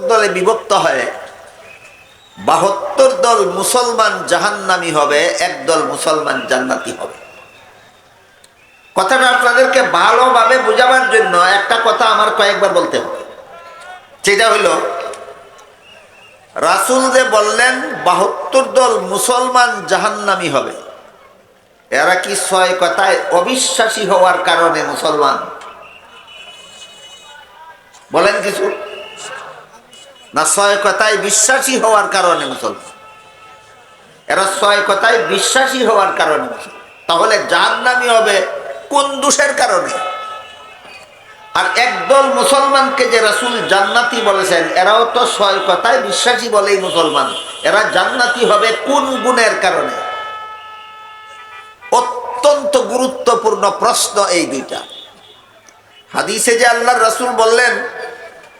দলে বিভক্ত হয়। বাহাত্তর দল মুসলমান জাহান্নামি হবে একদল মুসলমান জান্নাতি হবে। কথাটা আপনাদেরকে ভালোভাবে বোঝাবার জন্য একটা কথা আমার কয়েকবার বলতে হবে। সেটা হইল রাসুল যে বললেন, বাহাত্তর দল মুসলমান জাহান্নামি হবে। এরা কি ছয় কথায় অবিশ্বাসী হওয়ার কারণে মুসলমান? বলেন কিছু। না ছয় কথায় বিশ্বাসী হওয়ার কারণে মুসলমান। এরা ছয় কথায় বিশ্বাসী হওয়ার কারণে মুসলমান। তাহলে জাহান্নামি হবে কোন দোষের কারণে? আর একদল মুসলমানকে যে রাসুল জান্নাতি বলেছেন, এরাও তো ছয় কথায় বিশ্বাসী বলেই মুসলমান। এরা জান্নাতি হবে কোন গুণের কারণে? অত্যন্ত গুরুত্বপূর্ণ প্রশ্ন এই দুইটা। হাদিসে যে আল্লাহ রাসুল বললেন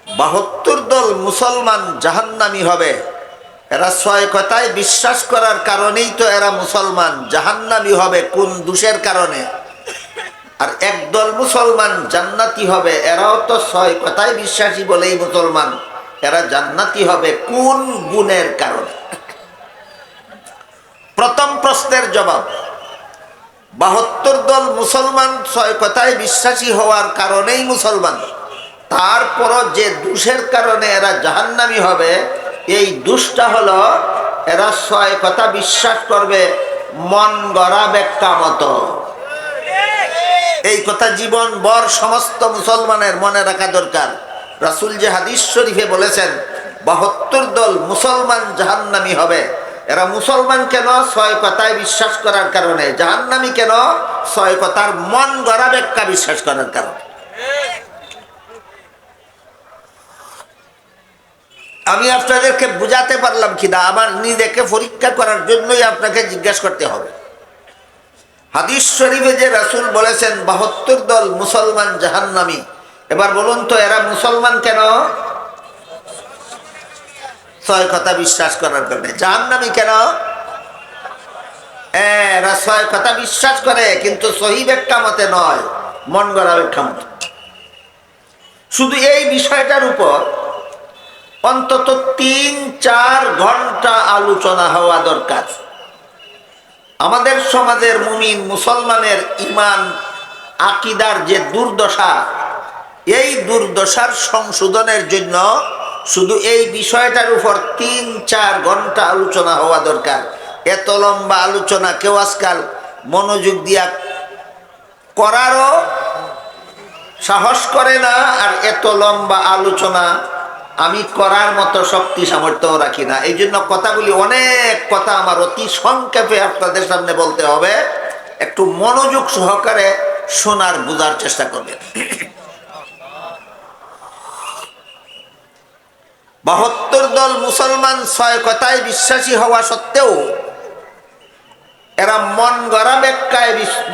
বাহাত্তর দল মুসলমান জাহান্নামি হবে। এরা ছয় কথায় বিশ্বাস করার কারণেই তো এরা মুসলমান জাহান্নামি হবে, কোন দোষের কারণে? আর একদল মুসলমান জান্নাতি হবে, এরাও তো ছয় কথায় বিশ্বাসী বলেই মুসলমান। এরা জান্নাতি হবে কোন গুণের কারণে? প্রথম প্রশ্নের জবাব। বাহাত্তর দল মুসলমান ছয় কথায় বিশ্বাসী হওয়ার কারণেই মুসলমান। তারপরও যে দুষের কারণে এরা জাহান্নামি হবে, এই দুষটা হলো এরা ছয় কথা বিশ্বাস করবে, মন গড়া ব্যাখ্যা মতো। এই কথা জীবন বর সমস্ত মুসলমানের মনে রাখা দরকার। রাসুল যে হাদিস শরীফে বলেছেন, বাহাত্তর দল মুসলমান জাহান্নামি হবে। এরা মুসলমান কেন? ছয় কথায় বিশ্বাস করার কারণে। জাহান্নামি কেন? ছয় কথার মন গড়া ব্যাখ্যা বিশ্বাস করার কারণে। আমি আপনাদেরকে বুঝাতে পারলাম কিনা, আমার নিজেকে পরীক্ষা করার জন্যই আপনাকে জিজ্ঞাসা করতে হবে। হাদিস শরীফে যে রাসুল বলেছেন, বাহাত্তর দল মুসলমান জাহান্নামি। এবার বলুন তো, এরা মুসলমান কেন? ছয় কথা বিশ্বাস করার কারণে জাহান্নামি কেন? এরা ছয় কথা বিশ্বাস করে, কিন্তু সহি ব্যাখ্যা মতে নয়, মন গড়া ব্যাখ্যা মতে। শুধু এই বিষয়টার উপর অন্তত তিন, চার ঘণ্টা আলোচনা হওয়া দরকার। আমাদের সমাজের মুমিন, মুসলমানের ইমান, আকিদার যে দুর্দশা, এই দুর্দশার সংশোধনের জন্য শুধু এই বিষয়টার উপর তিন, চার ঘণ্টা আলোচনা হওয়া দরকার। এত লম্বা আলোচনা কেউ আজকাল মনোযোগ দিয়া করারও সাহস করে না, আর এত লম্বা আলোচনা আমি করার মতো শক্তি সামর্থ্য রাখি না। এই জন্য কথাগুলি অনেক কথা আমার অতি সংক্ষেপে আপনাদের সামনে বলতে হবে। একটু মনোযোগ সহকারে শোনার বোঝার চেষ্টা করবেন। বাহাত্তর দল মুসলমান ছয় কথায় বিশ্বাসী হওয়া সত্ত্বেও এরা মন গড়া ব্যাখ্যায়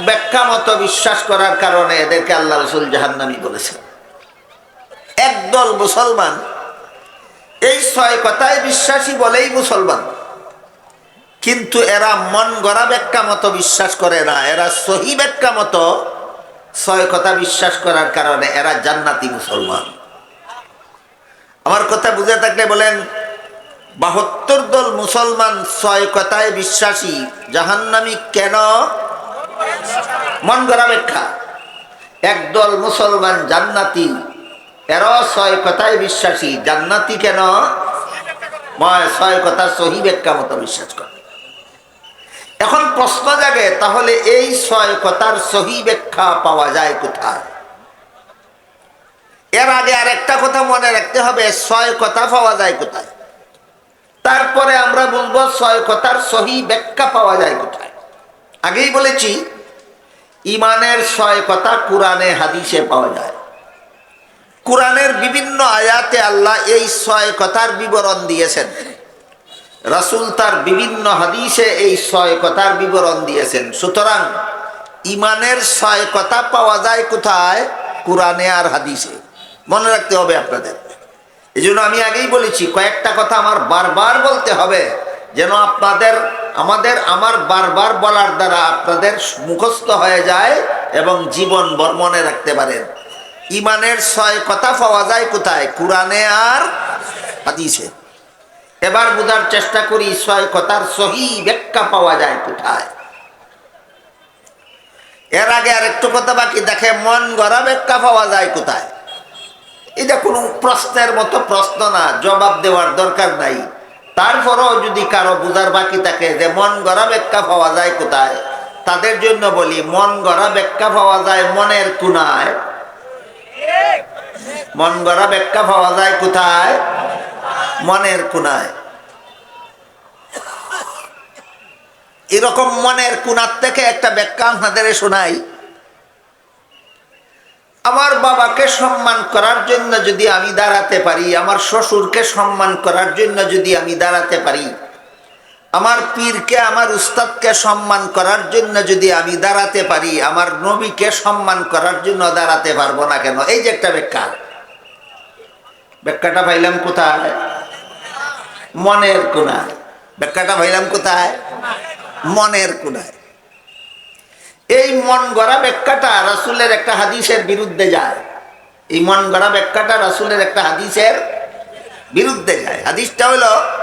ব্যাখ্যা মতো বিশ্বাস করার কারণে এদেরকে আল্লাহ রসুল জাহান্নামি বলেছেন। একদল মুসলমান এই ছয় কথায় বিশ্বাসী বলেই মুসলমান। কিন্তু এরা মন গড়া ব্যাখ্যা মতো বিশ্বাস করে না। এরা সহি ব্যাখ্যা মতো ছয় কথা বিশ্বাস করার কারণে এরা জান্নাতি মুসলমান। আমার কথা বুঝে থাকলে বলেন, বাহাত্তর দল মুসলমান ছয় কথায় বিশ্বাসী, জাহান্নামি কেন? মন গড়া ব্যাখ্যা। একদল মুসলমান জান্নাতি এরাও ছয় কথায় বিশ্বাসী, জান্নাতি কেন? ছয় কথা সহি ব্যাখ্যা মতো বিশ্বাস করে। এখন প্রশ্ন জাগে, তাহলে এই ছয় কথার সহি ব্যাখ্যা পাওয়া যায় কোথায়? এর আগে আর একটা কথা মনে রাখতে হবে, ছয় কথা পাওয়া যায় কোথায়? তারপরে আমরা বলব, ছয় কথার সহি ব্যাখ্যা পাওয়া যায় কোথায়? আগেই বলেছি, ইমানের ছয় কথা কোরআনে, হাদিসে পাওয়া যায়। কোরআনের বিভিন্ন আয়াতে আল্লাহ এই ছয় কথার বিবরণ দিয়েছেন। রাসুল তার বিভিন্ন হাদিসে এই ছয় কথার বিবরণ দিয়েছেন। সুতরাং ইমানের ছয় কথা পাওয়া যায় কোথায়? কোরআনে আর হাদিসে। মনে রাখতে হবে আপনাদের। এই আমি আগেই বলেছি, কয়েকটা কথা আমার বারবার বলতে হবে, যেন আপনাদের, আমাদের, আমার বারবার বলার দ্বারা আপনাদের মুখস্থ হয়ে যায় এবং জীবন মনে রাখতে পারেন। ইমানের ছয় কথা পাওয়া যায় কোথায়? কোরআনে আর হাদিসে। এবার বোঝার চেষ্টা করি ছয় কথার সহি ব্যাখ্যা পাওয়া যায় কোথায়? এর আগে আর একটু কথা বাকি, দেখে মন গড়া ব্যাখ্যা পাওয়া যায় কোথায়? এটা কোনো প্রশ্নের মতো প্রশ্ন না, জবাব দেওয়ার দরকার নাই। তারপরও যদি কারও বোঝার বাকি থাকে যে মন গড়া ব্যাখ্যা পাওয়া যায় কোথায়, তাদের জন্য বলি, মন গড়া ব্যাখ্যা পাওয়া যায় মনের কুনায় মন গড়া ব্যাখ্যা পাওয়া যায় কোথায়? মনের কুনায় এরকম মনের কুনার থেকে একটা ব্যাখ্যা আপনাদের শোনাই। আমার বাবাকে সম্মান করার জন্য যদি আমি দাঁড়াতে পারি, আমার শ্বশুরকে সম্মান করার জন্য যদি আমি দাঁড়াতে পারি আমার পীরকে, আমার উস্তাদকে সম্মান করার জন্য যদি আমি দাঁড়াতে পারি, আমার নবীকে সম্মান করার জন্য দাঁড়াতে পারব না কেন? এই যে একটা ব্যাখ্যা। ব্যাখ্যাটা পাইলাম কোথায়? মনের কোনায়। ব্যাখ্যাটা পাইলাম কোথায়? মনের কোনায়। এই মন গড়া ব্যাখ্যাটা রাসুলের একটা হাদিসের বিরুদ্ধে যায়। এই মন গড়া ব্যাখ্যাটা রাসুলের একটা হাদিসের বিরুদ্ধে যায়। হাদিসটা হলো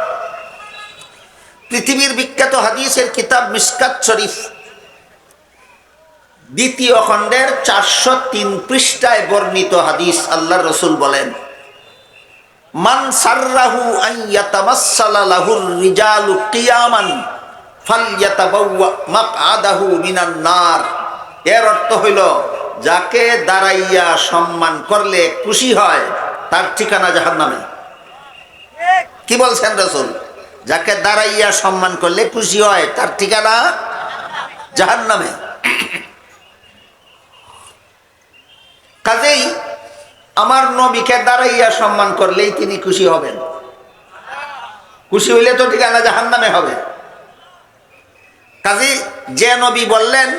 পৃথিবীর বিখ্যাত হাদিসের কিতাব মিসকাত শরীফ। দ্বিতীয় খণ্ডের চারশো তিন পৃষ্ঠায় বর্ণিত হাদিস আল্লাহ রসুল বলেন, মান সাররাহু আইয়াতামাসসালা লাহুর রিজালু কিয়ামান ফালইয়াতাবাওয়া মাকআদাহু মিনান নার। এর অর্থ হইল, যাকে দাঁড়াইয়া সম্মান করলে খুশি হয়, তার ঠিকানা জাহান্নামে। কি বলছেন রসুল? যাকে দাঁড়াইয়া সম্মান করলে খুশি হয়, তার ঠিকানা জাহান্নামে। কাজেই আমার নবীকে দাঁড়াইয়া সম্মান করলেই তিনি খুশি হবেন। খুশি হইলে তো ঠিকানা জাহান্নামে হবে। কাজী যে নবী বললেন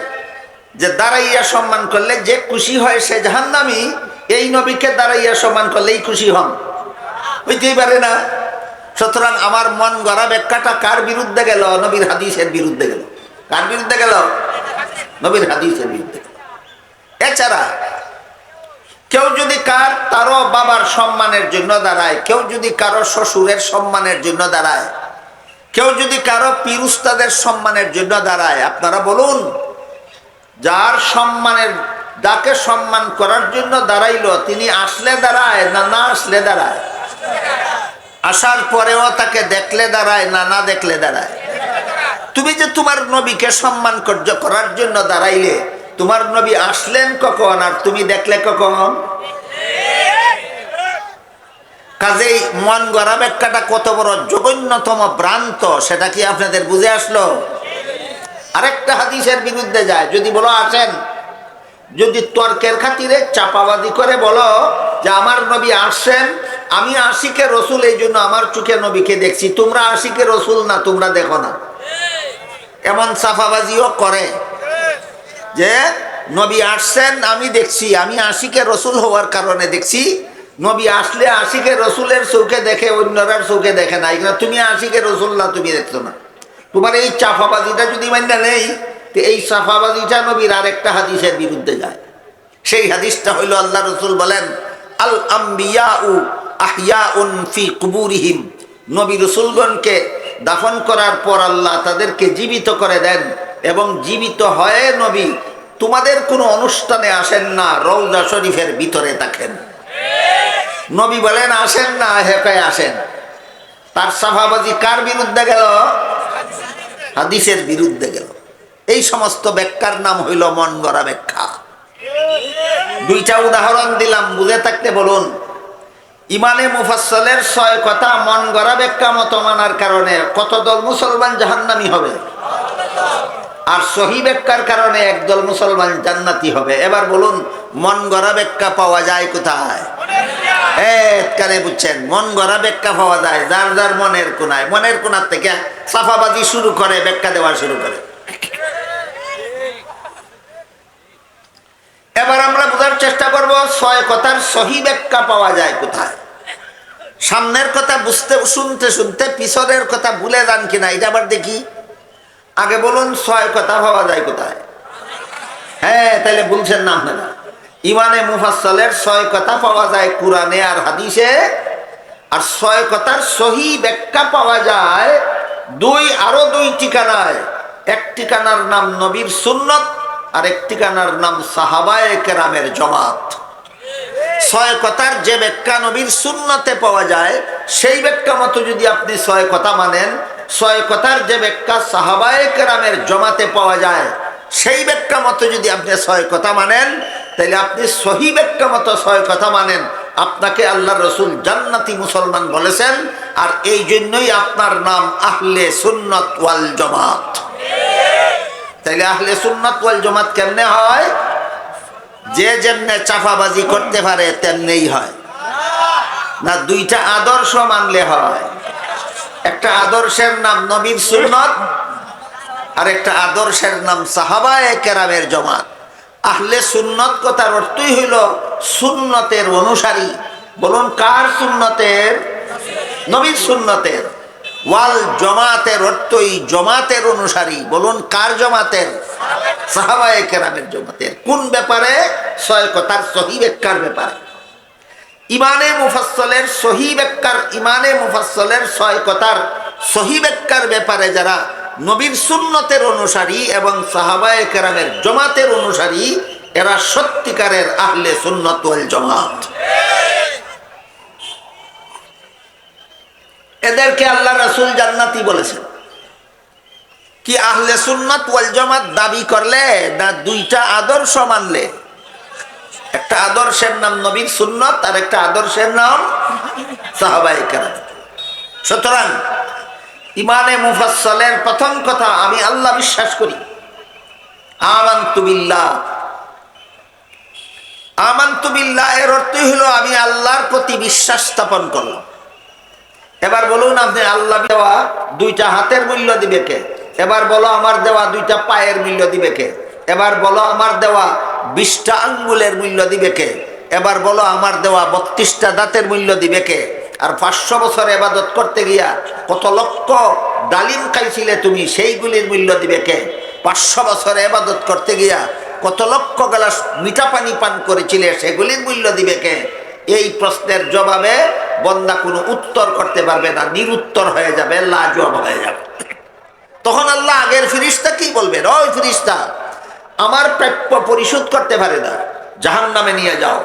যে দাঁড়াইয়া সম্মান করলে যে খুশি হয় সে জাহান্নামি, এই নবীকে দাঁড়াইয়া সম্মান করলেই খুশি হন। হইতেই পারে না? সুতরাং আমার মন গড়া ব্যাখ্যাটা কার বিরুদ্ধে গেল? নবীর হাদিসের বিরুদ্ধে গেল। কার বিরুদ্ধে গেল? নবীর হাদিসের বিরুদ্ধে এছাড়া, কেউ যদি কার, তারও বাবার সম্মানের জন্য দাঁড়ায়। কেউ যদি কারও শ্বশুরের সম্মানের জন্য দাঁড়ায়। কেউ যদি কারও পীর উস্তাদের সম্মানের জন্য দাঁড়ায়। আপনারা বলুন, যার সম্মানের, যাকে সম্মান করার জন্য দাঁড়াইলো, তিনি আসলে দাঁড়ায় না না আসলে দাঁড়ায়? আসার পরেও তাকে দেখলে দাঁড়ায়, না না দেখলে দাঁড়ায়। তুমি যে তোমার নবীকে সম্মান কর্য করার জন্য দাঁড়াইলে, তোমার নবী আসলেন কখন আর তুমি দেখলে কখন? কাজেই মন গড়া ব্যাখ্যাটা কত বড় জঘন্যতম ভ্রান্ত, সেটা কি আপনাদের বুঝে আসলো? আরেকটা হাদিসের বিরুদ্ধে যায়, যদি বলো আসেন। যদি তর্কের খাতিরে চাপাবাদি করে বলো যে আমার নবী আসছেন, আমি আশিকে রসুল, এই জন্য আমার চোখে নবীকে দেখছি। তোমরা আশিকে রসুল না, তোমরা দেখো না। এমন সাফাবাজিও করে যে নবী আসছেন, আমি দেখছি, আমি আশিকে রসুল হওয়ার কারণে দেখছি। নবী আসলে আশিকে রসুলের চৌকে দেখে অন্যরার চৌকে দেখে না। এখানে তুমি আশিকে রসুল না, তুমি দেখছ না। তোমার এই চাফাবাজিটা যদি মান্য নেই এই সাফাবাজিটা নবীর আরেকটা হাদিসের বিরুদ্ধে যায়। সেই হাদিসটা হইল আল্লাহ রসুল বলেন, আল আম্বিয়া উ আহিয়া উন ফি কুবুরিহিম। নবী রসুলগণকে দাফন করার পর আল্লাহ তাদেরকে জীবিত করে দেন এবং জীবিত হয়ে নবী তোমাদের কোনো অনুষ্ঠানে আসেন না রৌজা শরীফের ভিতরে থাকেন। নবী বলেন, আসেন না হেকায় আসেন। তার সাফাবাজি কার বিরুদ্ধে গেল? হাদিসের বিরুদ্ধে গেল। এই সমস্ত ব্যাখ্যার নাম হইল মন গড়া ব্যাখ্যা। দুইটা উদাহরণ দিলাম, বুঝে থাকতে বলুন। ইমানে মুফাসলের ছয় কথা মন গড়া ব্যাখ্যা মতো মানার কারণে কত দল মুসলমান জাহান্নামি হবে? আর সহি ব্যাখ্যার কারণে একদল মুসলমান জান্নাতি হবে। এবার বলুন, মন গড়া ব্যাখ্যা পাওয়া যায় কোথায়? বুঝছেন, মন গড়া ব্যাখ্যা পাওয়া যায়, যার যার মনের কোনায়। মনের কোনার থেকে সাফাবাজি শুরু করে, ব্যাখ্যা দেওয়া শুরু করে। এবার আমরা বোঝার চেষ্টা করব, ছয় কথার সহি ব্যাখ্যা পাওয়া যায় কোথায়? সামনের কথা বুঝতে, শুনতে শুনতে, পিছনের কথা ভুলে যান কিনা, এটা আবার দেখি। আগে বলুন, ছয় কথা পাওয়া যায় কোথায়? হ্যাঁ তাহলে বলছেন না আপনারা। ইমানে মুফাসলের ছয় কথা পাওয়া যায় কোরআনে আর হাদিসে, আর ছয় কথার সহি ব্যাখ্যা পাওয়া যায় দুই, আরও দুই ঠিকানায়। এক ঠিকানার নাম নবীর সুন্নত আর এক ঠিকানার নাম সাহাবায়ে কেরামের জমাত। ছয় কথার যে ব্যাখ্যা নবীর সুন্নতে পাওয়া যায়, সেই ব্যাখ্যা মতো যদি আপনি ছয় কথা মানেন, ছয় কথার যে ব্যাখ্যা সাহাবায়ে কেরামের জমাতে পাওয়া যায়, সেই ব্যাখ্যা মতো যদি আপনি ছয় কথা মানেন, তাহলে আপনি সহি ব্যাখ্যা মতো ছয় কথা মানেন। আপনাকে আল্লাহ রসুল জান্নাতি মুসলমান বলেছেন, আর এই জন্যই আপনার নাম আহলে সুন্নত ওয়াল জমাত। তাইলে আহলে সুন্নত ওয়াল জমাত কেমনে হয়? যে যেমনে চাফাবাজি করতে পারে, তেমনেই হয়। না, দুইটা আদর্শ মানলে হয়। একটা আদর্শের নাম নবীর সুন্নত আর একটা আদর্শের নাম সাহাবায়ে কেরামের জমাত। আহলে সুন্নত কথার অর্থই হইল সুন্নতের অনুসারী। বলুন, কার সুন্নতের? নবীর সুন্নতের। ওয়াল জমাতের অর্থই জমাতের অনুসারী। বলুন, কার জমাতের? সাহাবায়ে কেরামের জমাতের। কোন ব্যাপারে? ছয় কথার সহি ব্যাখ্যার ব্যাপারে। ইমানে মুফাসলের সহি ব্যাখ্যার, ইমানে মুফাসলের ছয় কথার সহি ব্যাখ্যার ব্যাপারে যারা নবীর সুন্নতের অনুসারী এবং সাহাবায়ে কেরামের জমাতের অনুসারী, এরা সত্যিকারের আহলে সুন্নত জমাত। এদেরকে আল্লাহ রাসূল জান্নাতি বলেছেন। কি আহলে সুন্নাত ওয়াল জামাত দাবি করলে না দুইটা আদর্শ মানলে? একটা আদর্শের নাম নবীর সুন্নত, আর একটা আদর্শের নাম সাহাবাই কেরাম। সুতরাং ইমানে মুফাসলের প্রথম কথা আমি আল্লাহ বিশ্বাস করি আমান্তুবিল্লাহ আমান্তুবিল্লাহ এর অর্থই হলো আমি আল্লাহর প্রতি বিশ্বাস স্থাপন করলাম। এবার বলুন আপনি আল্লাহ দেওয়া দুইটা হাতের মূল্য দিবে কে? এবার বলো আমার দেওয়া দুইটা পায়ের মূল্য দিবে কে? এবার বলো আমার দেওয়া বিশটা আঙ্গুলের মূল্য দিবে কে? এবার বলো আমার দেওয়া বত্রিশটা দাঁতের মূল্য দিবে কে? আর পাঁচশো বছর এবাদত করতে গিয়া কত লক্ষ ডালিম খাইছিলে তুমি, সেইগুলির মূল্য দিবে কে? পাঁচশো বছর এবাদত করতে গিয়া কত লক্ষ গ্লাস মিঠা পানি পান করেছিলে, সেগুলির মূল্য দিবে কে? এই প্রশ্নের জবাবে বন্দা কোনো উত্তর করতে পারবে না, নিরুত্তর হয়ে যাবে লাজবাব হয়ে যাবে। তখন আল্লাহ আগের ফিরিস্তা কি বলবেন ওই ফিরিস্তা, আমার প্রাপ্য পরিশোধ করতে পারে না জাহান নামে নিয়ে যাও।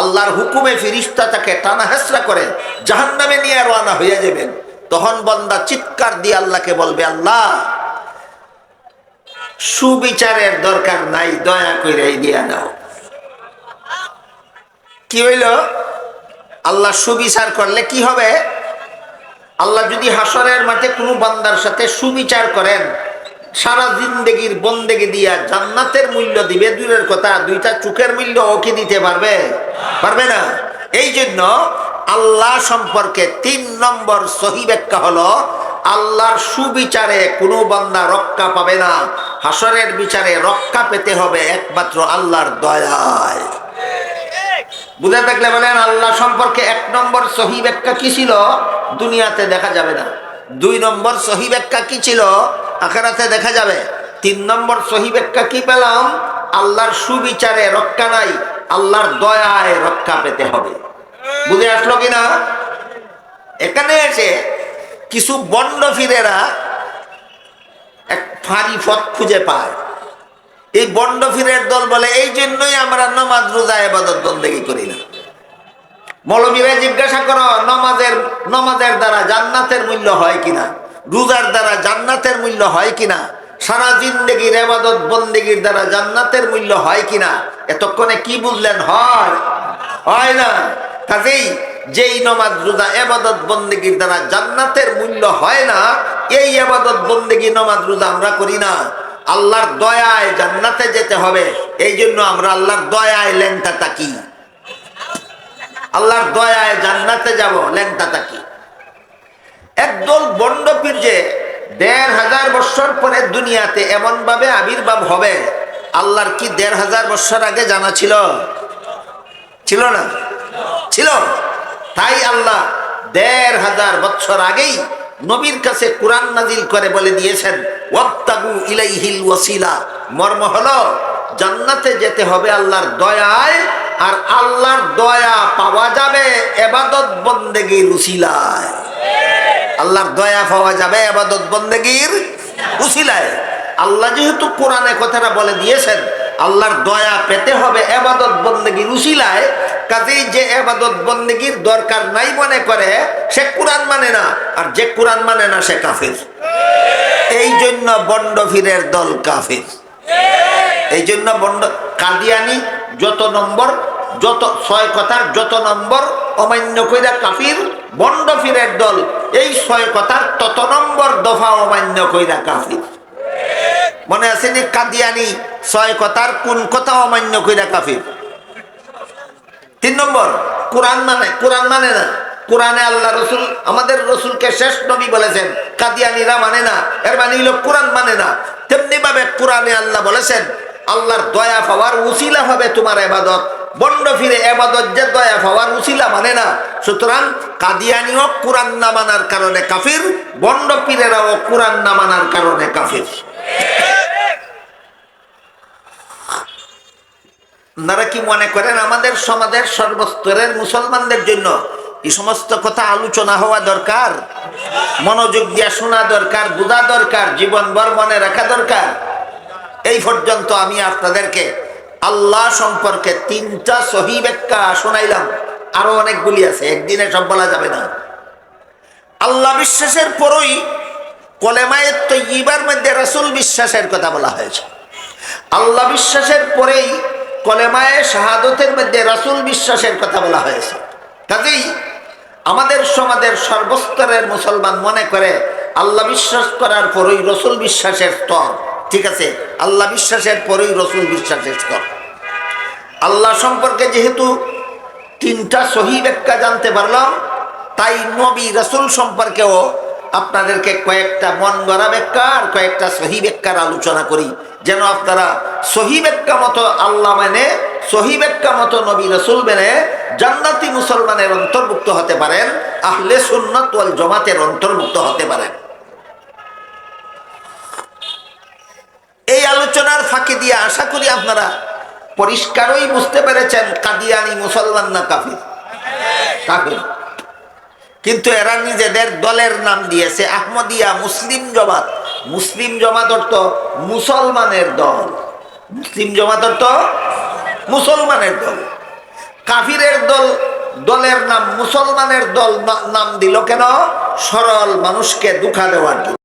আল্লাহর হুকুমে ফিরিস্তা তাকে টানা হেসরা করে জাহান নামে নিয়ে রওনা হয়ে যাবেন। তখন বন্দা চিৎকার দিয়ে আল্লাহকে বলবে, আল্লাহ, সুবিচারের দরকার নাই, দয়া করে দিয়া নাও। কি হইল? আল্লাহ সুবিচার করলে কি হবে? আল্লাহ যদি হাসরের মাঠে কোনো বান্দার সাথে সুবিচার করেন, সারা জিন্দেগির বন্দেগি দিয়া জান্নাতের মূল্য দিবে, দূরের কথা, দুইটা চোখের মূল্য ও কি দিতে পারবে? পারবে না। এই জন্য আল্লাহ সম্পর্কে তিন নম্বর সহি ব্যাখ্যা হলো, আল্লাহর সুবিচারে কোনো বান্দা রক্ষা পাবে না। হাসরের বিচারে রক্ষা পেতে হবে একমাত্র আল্লাহর দয়ায়। বুঝে থাকলে বলেন আল্লাহ সম্পর্কে এক নম্বর সহি ব্যাখ্যা কি ছিল? দুনিয়াতে দেখা যাবে না। দুই নম্বর সহি ব্যাখ্যা কি ছিল? আখেরাতে দেখা যাবে। তিন নম্বর সহি ব্যাখ্যা কি পেলাম? আল্লাহর সুবিচারে রক্ষা নাই, আল্লাহর দয়ায় রক্ষা পেতে হবে। বুঝে আসলো কিনা? এখানে এসে কিছু বন্ড ফিরেরা এক ফাঁড়ি পথ খুঁজে পায়। এই বন্ড ফিরের দল বলে, এই জন্যই আমরা নমাজ, রোজা এবাদত বন্দেগি করি না। মৌলবীরা জিজ্ঞাসা করো, নমাজের নমাজের দ্বারা জান্নাতের মূল্য হয় কিনা? রোজার দ্বারা জান্নাতের মূল্য হয় কিনা? সারা জিন্দগির এবাদত বন্দেগির দ্বারা জান্নাতের মূল্য হয় কিনা? এতক্ষণে কি বুঝলেন হয়। হয় না। কাজেই যেই নমাজ, রোজা এবাদত বন্দেগির দ্বারা জান্নাতের মূল্য হয় না, এই এবাদত বন্দেগি নমাজ, রোজা আমরা করি না। আল্লাহর দয়ায় জান্নাতে যেতে হবে। এই জন্য আমরা আল্লাহর দয়ায় লেনটা তাকি। আল্লাহর দয়ায় জান্নাতে যাব, লেনটা তাকি। একদল বন্ড যে দেড় হাজার বছর পরে দুনিয়াতে এমন ভাবে আবির্ভাব হবে, আল্লাহর কি দেড় হাজার বছর আগে জানা ছিল? ছিল না? ছিল। তাই আল্লাহ দেড় হাজার বছর আগেই নবীর কাছে কোরআন নাজিল করে বলে দিয়েছেন ইলাইহিল মর্ম হলো, জান্নাতে যেতে হবে আল্লাহর দয়ায়, আর আল্লাহর দয়া পাওয়া যাবে এবাদত বন্দেগীর উসিলায়। আল্লাহর দয়া পাওয়া যাবে এবাদত বন্দেগীর উসিলায়। আল্লাহ যেহেতু কোরআনে কথাটা বলে দিয়েছেন, আল্লাহর দয়া পেতে হবে এবাদত বন্দেগীর উসিলায় কাজেই যে এবাদত বন্দেগীর দরকার নাই মনে করে, সে কোরআন মানে না, আর যে কোরআন মানে না, সে কাফির। এই জন্য বন্ড ফিরের দল কাফির। এই জন্য বন্ড কাদিয়ানি যত নম্বর, যত ছয় কথার যত নম্বর, অমান্য কইরা কাফির বন্ড ফিরের দল, এই ছয় কথার তত নম্বর দফা অমান্য কইরা কাফির। মনে আছে নি কাদিয়ানি ছয় কথার কোন কথা অমান্য কইরা কাফির? তিন নম্বর, কোরআন মানে কোরআন মানে না। কোরআনে আল্লাহ রসুল, আমাদের রসুলকে শেষ নবী বলেছেন, কাদিয়ানিরা মানে না, এর মানে হইল কোরআন মানে না। তেমনি ভাবে কোরআনে আল্লাহ বলেছেন, আল্লাহর দয়া পাওয়ার উসিলা হবে তোমার এবাদত। বন্ড ফিরে এবাদত যে দয়া পাওয়ার উসিলা মানে না। সুতরাং কাদিয়ানিও কোরআন না মানার কারণে কাফির, বন্ড পীরেরাও কোরআন না মানার কারণে কাফির। আপনারা কি মনে করেন আমাদের সমাজের সর্বস্তরের মুসলমানদের জন্য এই সমস্ত কথা আলোচনা হওয়া দরকার? মনোযোগ দিয়া শোনা দরকার, বোঝা দরকার, জীবন জীবনভর মনে রাখা দরকার? এই পর্যন্ত আমি আপনাদেরকে আল্লাহ সম্পর্কে তিনটা সহি শোনাইলাম। আরও অনেকগুলি আছে, একদিনে সব বলা যাবে না। আল্লাহ বিশ্বাসের পরই কলেমায়ের তৈবার মধ্যে রাসুল বিশ্বাসের কথা বলা হয়েছে। আল্লাহ বিশ্বাসের পরেই কলেমায়ে শাহাদতের মধ্যে রাসুল বিশ্বাসের কথা বলা হয়েছে। কাজেই আমাদের সমাজের সর্বস্তরের মুসলমান মনে করে, আল্লাহ বিশ্বাস করার পরই রসুল বিশ্বাসের স্তর। ঠিক আছে? আল্লাহ বিশ্বাসের পরেই রসুল বিশ্বাসের স্তর। আল্লাহ সম্পর্কে যেহেতু তিনটা সহি ব্যাখ্যা জানতে পারলাম, তাই নবী রসুল সম্পর্কেও আপনাদেরকে কয়েকটা মন গড়া ব্যাখ্যা আর কয়েকটা সহি ব্যাখ্যার আলোচনা করি। যেন আপনারা সহি ব্যাখ্যা মতো আল্লাহ মানে সহি ব্যাখ্যা মতো নবী রসুল মেনে জান্নাতি মুসলমানের অন্তর্ভুক্ত হতে পারেন, আহলে সুন্নত ওয়াল জমাতের অন্তর্ভুক্ত হতে পারেন। এই আলোচনার ফাঁকি দিয়ে আশা করি আপনারা পরিষ্কারই বুঝতে পেরেছেন কাদিয়ানি মুসলমান না কাফির। কাফির। কিন্তু এরা নিজেদের দলের নাম দিয়েছে আহমদিয়া মুসলিম জমাত। মুসলিম জমা ধরত মুসলমানের দল। মুসলিম জমা ধরত মুসলমানের দল। কাফিরের দল, দলের নাম মুসলমানের দল নাম দিল কেন? সরল মানুষকে দুঃখা দেওয়ার জন্য।